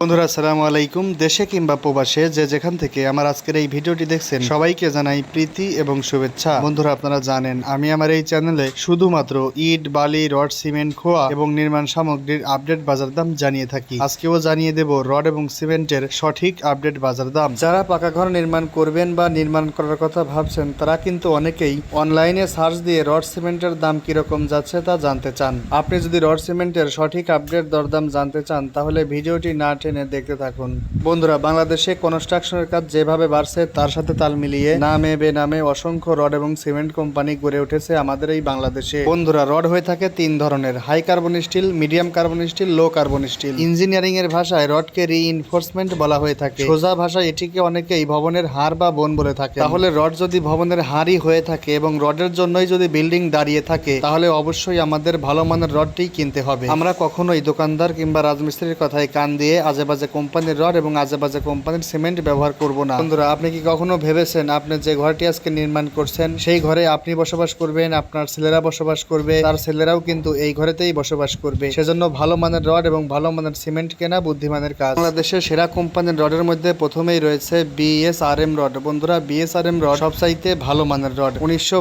বন্ধুরা, আসসালামু আলাইকুম। দেশে কিংবা প্রবাসে যে যেখান থেকে আমার আজকের এই ভিডিওটি দেখছেন, সবাইকে জানাই প্রীতি এবং শুভেচ্ছা। বন্ধুরা, আপনারা জানেন, আমি আমার এই চ্যানেলে শুধুমাত্র ইট, বালি, রড, সিমেন্ট, খোয়া এবং নির্মাণ সামগ্রীর আপডেট বাজার দাম জানিয়ে থাকি। আজকেও জানিয়ে দেব রড এবং সিমেন্টের সঠিক আপডেট বাজার দাম। যারা পাকা ঘর নির্মাণ করবেন বা নির্মাণ করার কথা ভাবছেন, তারা কিন্তু অনেকেই অনলাইনে সার্চ দিয়ে রড সিমেন্টের দাম কীরকম যাচ্ছে তা জানতে চান। আপনি যদি রড সিমেন্টের সঠিক আপডেট দরদাম জানতে চান, তাহলে ভিডিওটি না টেনে দেখতে থাকুন। বন্ধুরা, বাংলাদেশে কনস্ট্রাকশনের কাজ যেভাবে বাড়ছে, তার সাথে তাল মিলিয়ে নামে বেনামে অসংখ্য রড এবং সিমেন্ট কোম্পানি গড়ে উঠেছে আমাদের এই বাংলাদেশে। বন্ধুরা, রড হয়ে থাকে তিন ধরনের high carbon steel medium carbon steel low carbon steel engineering এর ভাষায় রডকে রিইনফোর্সমেন্ট বলা হয়ে থাকে। সোজা ভাষায় এটিকে অনেকেই ভবনের হার বা বোন বলে থাকে তাহলে রড যদি ভবনের হাড়ই হয়ে থাকে এবং রডের জন্যই যদি বিল্ডিং দাঁড়িয়ে থাকে, তাহলে অবশ্যই আমাদের ভালো মানের রডটি কিনতে হবে। আমরা কখনোই দোকানদার কিংবা রাজমিস্ত্রির কথায় কান দিয়ে আজেবাজে কোম্পানির রড এবং আজেবাজে কোম্পানির সিমেন্ট ব্যবহার করব না। বন্ধুরা, আপনি কি কখনো ভেবেছেন আপনি যে ঘরটি আজকে নির্মাণ করছেন, সেই ঘরে আপনি বসবাস করবেন, আপনার ছেলেরা বসবাস করবে, তার ছেলেরাও কিন্তু এই ঘরেতেই বসবাস করবে। সেজন্য ভালো মানের রড এবং ভালো মানের সিমেন্ট কেনা বুদ্ধিমানের কাজ। বাংলাদেশের সেরা কোম্পানির রডের মধ্যে প্রথমেই রয়েছে বিএসআরএম রড। বন্ধুরা বিএসআরএম রড সবচাইতে ভালো মানের রড। উনিশশো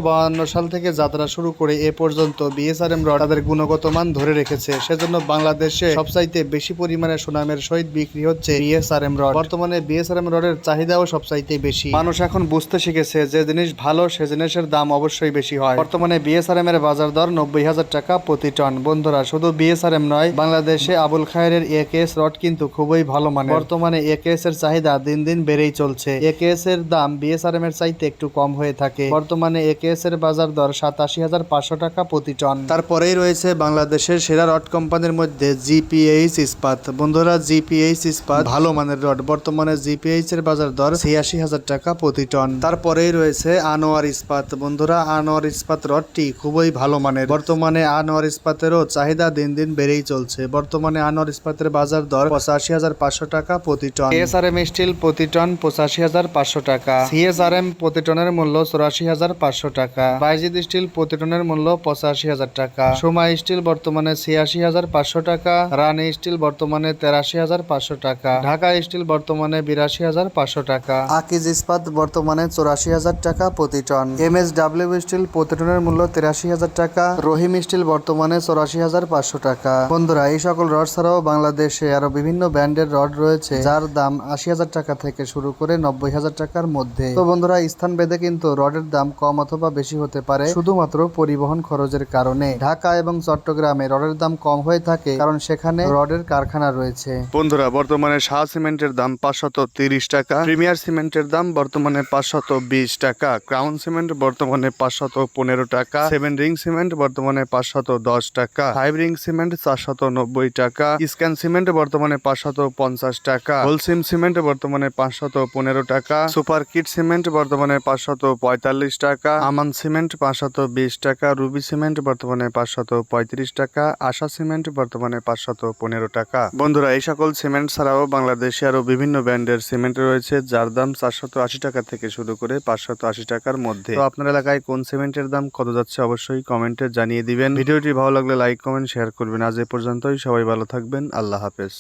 সাল থেকে যাত্রা শুরু করে এ পর্যন্ত বিএসআরএম রড তাদের গুণগত মান ধরে রেখেছে। সেজন্য বাংলাদেশে সবচাইতে বেশি পরিমাণে সুনামের সহিত বিক্রি হচ্ছে বিএসআরএম রড বর্তমানে বিএসআরএম রডের চাহিদাও সবচাইতে বেশি। মানুষ এখন বুঝতে শিখেছে যে জিনিস ভালো, সে জিনিসের দাম অবশ্যই বেশি হয়। বর্তমানে বিএসআরএম এর বাজার দর নব্বই হাজার টাকা প্রতি টন। বন্ধুরা, শুধু বিএসআরএম নয়, বাংলাদেশে আবুল খায়ের একেএস রড কিন্তু খুবই ভালো মানের। বর্তমানে একেএস এর চাহিদা দিন দিন বেড়েই চলছে। একেএস এর দাম বিএসআরএম এর চাইতে একটু কম হয়ে থাকে। বর্তমানে এ একেএস এর বাজার দর সাতাশি হাজার পাঁচশো টাকা প্রতি টন। তারপরেই রয়েছে বাংলাদেশের সেরা রড কোম্পানির মধ্যে জিপিএইচ ইস্পাত। বন্ধুরা জিপিএইচ ইস্পাত। ভালো মানের রড। বর্তমানে জিপিএইচ এর বাজার দর ছিয়াশি হাজার টাকা প্রতি টন তারপরেই রয়েছে আনোয়ার ইস্পাত। বন্ধুরা আনোয়ার ইস্পাত রডটি খুবই ভালো মানের। বর্তমানে আনোয়ার ইস্পাতেরও চাহিদা দিন দিন বেড়েই চলছে। বর্তমানে আনোয়ার ইস্পাতের বাজার দর পঁচাশি হাজার পাঁচশো টাকা প্রতি টন এসআরএম স্টিল প্রতি টন পঁচাশি হাজার পাঁচশো টাকা। সিএসআরএম প্রতি টনের মূল্য চৌরাশি হাজার পাঁচশো টাকা। বাইজিদ স্টিল প্রতি টনের মূল্য পঁচাশি হাজার টাকা। সোমা স্টিল বর্তমানে ছিয়াশি হাজার পাঁচশো টাকা। রানী স্টিল বর্তমানে তেরাশি হাজার পাঁচশো টাকা। ঢাকা স্টিল বর্তমানে বিরাশি হাজার পাঁচশো টাকা। আকিজ ইস্পাত বর্তমানে চৌরাশি হাজার টাকা প্রতি ton. M S W steel প্রতি টনের মূল্য তিরাশি হাজার টাকা। রহিম স্টিল বর্তমানে চৌরাশি হাজার পাঁচশো টাকা। বন্ধুরা এই সকল রড ছাড়াও বাংলাদেশে আরও বিভিন্ন ব্র্যান্ডের রড রয়েছে যার দাম আশি হাজার টাকা থেকে শুরু করে নব্বই হাজার টাকার মধ্যে। তো বন্ধুরা স্থান ভেদে কিন্তু রডের দাম কম অথবা বেশি হতে পারে শুধুমাত্র পরিবহন খরচের কারণে। ঢাকা এবং চট্টগ্রামে রডের দাম কম হয়ে থাকে কারণ সেখানে রডের কারখানা রয়েছে। বন্ধুরা বর্তমানে শাহ সিমেন্টের দাম পাঁচশত তিরিশ টাকা, প্রিমিয়ার সিমেন্টের দাম বর্তমানে পাঁচশত বিশ টাকা, ক্রাউন সিমেন্ট বর্তমানে পাঁচশত পনেরো টাকা, সেভেন রিং সিমেন্ট বর্তমানে পাঁচশত দশ টাকা, ফাইভ রিং সিমেন্ট চারশত নব্বই টাকা, স্ক্যান সিমেন্ট বর্তমানে পাঁচশত পঞ্চাশ টাকা হোলসিম সিমেন্ট বর্তমানে পাঁচশত পনেরো টাকা, সুপার কিট সিমেন্ট বর্তমানে পাঁচশত পঁয়তাল্লিশ টাকা, আমান সিমেন্ট পাঁচশত বিশ টাকা, রুবি সিমেন্ট বর্তমানে পাঁচশত পঁয়ত্রিশ টাকা, আশা সিমেন্ট বর্তমানে পাঁচশত পনেরো টাকা। বন্ধুরা, এই সকল সিমেন্ট ছাড়াও বাংলাদেশে আরও বিভিন্ন ব্র্যান্ডের সিমেন্ট রয়েছে, যার দাম চারশত আশি টাকা থেকে শুরু করে পাঁচশত আশি টাকার মধ্যে। তো আপনার এলাকায় কোন সিমেন্টের দাম কত যাচ্ছে অবশ্যই কমেন্টে জানিয়ে দিবেন। ভিডিওটি ভালো লাগলে লাইক, কমেন্ট, শেয়ার করবেন। আজ এ পর্যন্তই, সবাই ভালো থাকবেন, আল্লাহ হাফেজ।